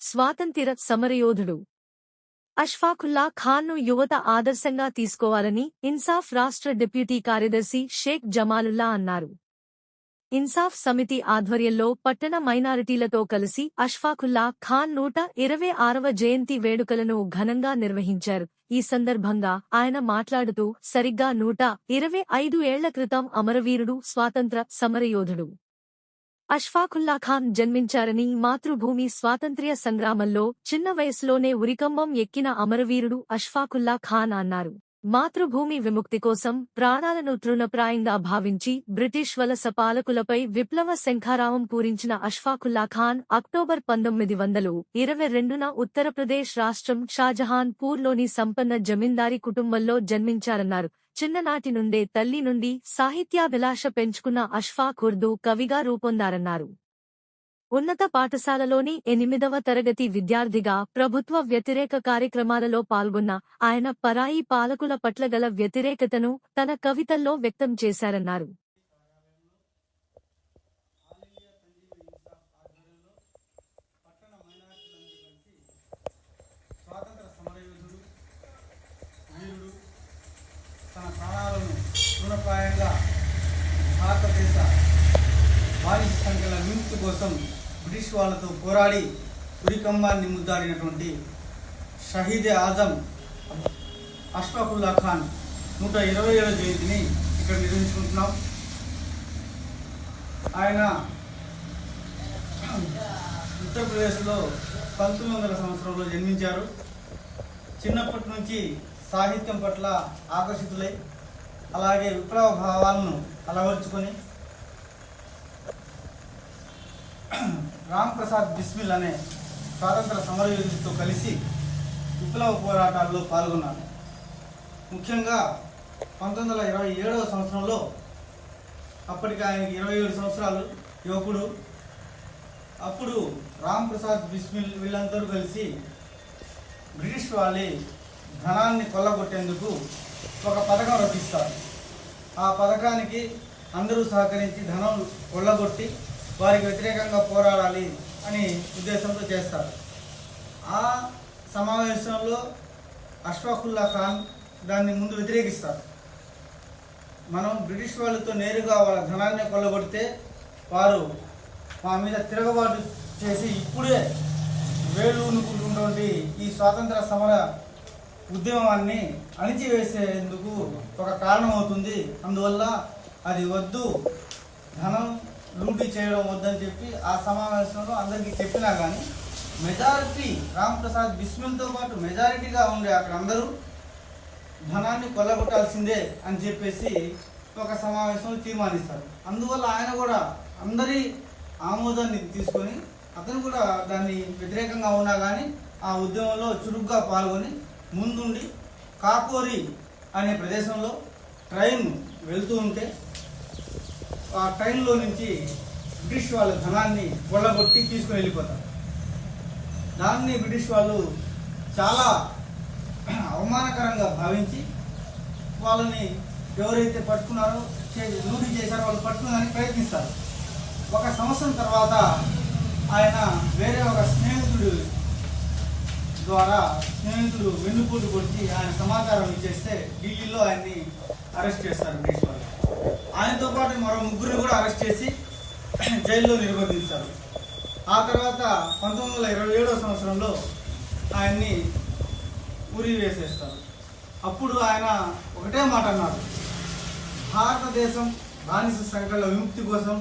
స్వాతంత్ర సమరయోధుడు. అష్ఫాకుల్లా ఖాన్ను యువత ఆదర్శంగా తీసుకోవాలని ఇన్సాఫ్ రాష్ట్ర డిప్యూటీ కార్యదర్శి షేక్ జమాలుల్లా అన్నారు. ఇన్సాఫ్ సమితి ఆధ్వర్యంలో పట్టణ మైనారిటీలతో కలిసి అష్ఫాకుల్లా ఖాన్ నూట ఇరవై ఆరవ జయంతి వేడుకలను ఘనంగా నిర్వహించారు. ఈ సందర్భంగా ఆయన మాట్లాడుతూ సరిగ్గా నూట ఇరవై ఐదు ఏళ్ళ క్రితం అమరవీరుడు స్వాతంత్ర సమరయోధుడు. అష్ఫాకుల్లా ఖాన్ జన్మించారని మాతృభూమి స్వాతంత్ర్య సంగ్రామంలో చిన్న వయసులోనే ఉరికంబం ఎక్కిన అమరవీరుడు అష్ఫాకుల్లా ఖాన్ అన్నారు. మాతృభూమి విముక్తి కోసం ప్రాణాలను తృణప్రాయంగా భావించి బ్రిటిష్ వలస పాలకులపై విప్లవ శంఖారావం పూరించిన అష్ఫాకుల్లా ఖాన్ అక్టోబర్ పంతొమ్మిది వందలు ఇరవై రెండున ఉత్తరప్రదేశ్ రాష్ట్రం షాజహాన్ పూర్లోని సంపన్న జమీందారీ కుటుంబంలో జన్మించారన్నారు. చిన్ననాటి నుండే తల్లి నుండి సాహిత్యాభిలాష పెంచుకున్న అష్ఫాక్ ఉర్దూ కవిగా రూపొందారన్నారు. ఉన్నత పాఠశాలలోని ఎనిమిదవ తరగతి విద్యార్థిగా ప్రభుత్వ వ్యతిరేక కార్యక్రమాలలో పాల్గొన్న ఆయన పరాయి పాలకుల పట్ల గల వ్యతిరేకతను తన కవితల్లో వ్యక్తం చేశారన్నారు. తన ప్రాణాలను తృణప్రాయంగా భారతదేశ బానిస సంఖ్యల విముక్తి కోసం బ్రిటిష్ వాళ్ళతో పోరాడి ఉరికంబాన్ని ముద్దాడినటువంటి షహీద్ ఆజం అష్ఫాకుల్లా ఖాన్ నూట ఇరవై ఏళ్ళ జయంతిని ఇక్కడ నిర్వహించుకుంటున్నాం. ఆయన ఉత్తరప్రదేశ్లో పంతొమ్మిది వందల సంవత్సరంలో జన్మించారు. చిన్నప్పటి నుంచి సాహిత్యం పట్ల ఆకర్షితులై అలాగే విప్లవ భావాలను అలవర్చుకొని రామ్ ప్రసాద్ బిస్మిల్ అనే స్వాతంత్ర సమరయోధుడితో కలిసి విప్లవ పోరాటాల్లో పాల్గొన్నారు. ముఖ్యంగా పంతొమ్మిది వందల ఇరవై ఏడవ సంవత్సరంలో అప్పటికి ఆయనకి ఇరవై ఏడు సంవత్సరాలు యువకుడు. అప్పుడు రామ్ ప్రసాద్ బిస్మిల్ వీళ్ళందరూ కలిసి బ్రిటిష్ వాళ్ళి ధనాన్ని కొల్లగొట్టేందుకు ఒక పథకం రచిస్తారు. ఆ పథకానికి అందరూ సహకరించి ధనం కొల్లగొట్టి వారికి వ్యతిరేకంగా పోరాడాలి అని ఉద్దేశంతో చేస్తారు. ఆ సమావేశంలో అష్ఫాకుల్లా ఖాన్ దాన్ని ముందు వ్యతిరేకిస్తారు. మనం బ్రిటిష్ వాళ్ళతో నేరుగా వాళ్ళ ధనాన్ని కొల్లగొడితే వారు మా మీద తిరగబాటు చేసి ఇప్పుడే వేలు ఉనుకుంటున్నటువంటి ఈ స్వాతంత్ర సమర ఉద్యమాన్ని అణిచివేసేందుకు ఒక కారణం అవుతుంది అందువల్ల అది వద్దు. ధనం లూటీ చేయడం వద్దని చెప్పి ఆ సమావేశంలో అందరికీ చెప్పినా కానీ మెజారిటీ రామ్ప్రసాద్ బిస్మిల్తో పాటు మెజారిటీగా ఉండే అక్కడ అందరూ ధనాన్ని కొల్లగొట్టాల్సిందే అని చెప్పేసి ఒక సమావేశంలో తీర్మానిస్తారు. అందువల్ల ఆయన కూడా అందరి ఆమోదాన్ని తీసుకొని అతను కూడా దాన్ని వ్యతిరేకంగా ఉన్నా కానీ ఆ ఉద్యమంలో చురుగ్గా పాల్గొని ముందుండి కాకోరి అనే ప్రదేశంలో ట్రైన్ వెళ్తూ ఉంటే ఆ ట్రైన్లో నుంచి బ్రిటిష్ వాళ్ళ ధనాన్ని కొల్లగొట్టి తీసుకుని వెళ్ళిపోతారు. దాన్ని బ్రిటిష్ వాళ్ళు చాలా అవమానకరంగా భావించి వాళ్ళని ఎవరైతే పట్టుకున్నారో చే- లూటీ చేశారో వాళ్ళు పట్టుకున్నారని ప్రయత్నిస్తారు. ఒక సంవత్సరం తర్వాత ఆయన వేరే ఒక స్నేహితుడు ద్వారా స్నేహితుడు వెన్నుపోటు కొట్టి ఆయన సమాచారం ఇచ్చేస్తే ఢిల్లీలో ఆయన్ని అరెస్ట్ చేస్తారు బ్రిటిష్ వాళ్ళు. ఆయనతో పాటు మరో ముగ్గురిని కూడా అరెస్ట్ చేసి జైల్లో నిర్బంధించారు. ఆ తర్వాత పంతొమ్మిది వందల ఇరవై ఏడవ సంవత్సరంలో ఆయన్ని ఉరి వేసేస్తారు. అప్పుడు ఆయన ఒకటే మాట అన్నారు. భారతదేశం బానిస సంఖ్యల విముక్తి కోసం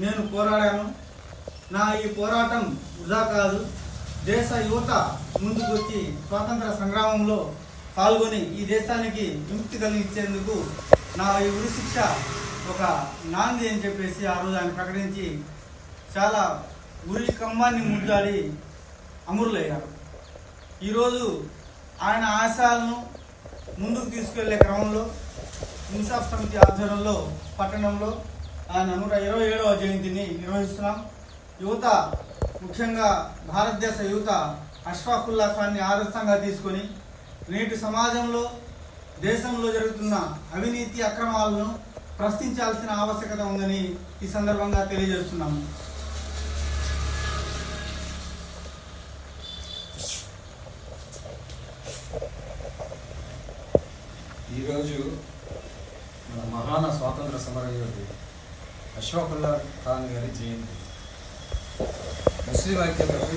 నేను పోరాడాను. నా ఈ పోరాటం వృధా కాదు. దేశ యువత ముందుకొచ్చి స్వాతంత్ర సంగ్రామంలో పాల్గొని ఈ దేశానికి విముక్తి కలిగించేందుకు నా ఈ ఉరి శిక్ష ఒక నాంది అని చెప్పేసి ఆ రోజు ఆయన ప్రకటించి చాలా ఉరి కమ్మాన్ని ముద్దాడి అమరులయ్యారు. ఈరోజు ఆయన ఆశయాలను ముందుకు తీసుకెళ్ళే క్రమంలో ఇన్సాఫ్ సమితి ఆధ్వర్యంలో పట్టణంలో ఆయన నూట ఇరవై ఏడవ జయంతిని నిర్వహిస్తున్నాం. యువత ముఖ్యంగా భారతదేశ యువత అష్ఫాకుల్లా ఖాన్ని ఆదర్శంగా తీసుకొని నేటి సమాజంలో దేశంలో జరుగుతున్న అవినీతి అక్రమాలను ప్రశ్నించాల్సిన ఆవశ్యకత ఉందని ఈ సందర్భంగా తెలియజేస్తున్నాము. ఈరోజు మన మహాన స్వాతంత్ర సమరయోధి అశోకుల్లా ఖాన్ గారి జయంతి. ముస్లిం ఐక్యతకు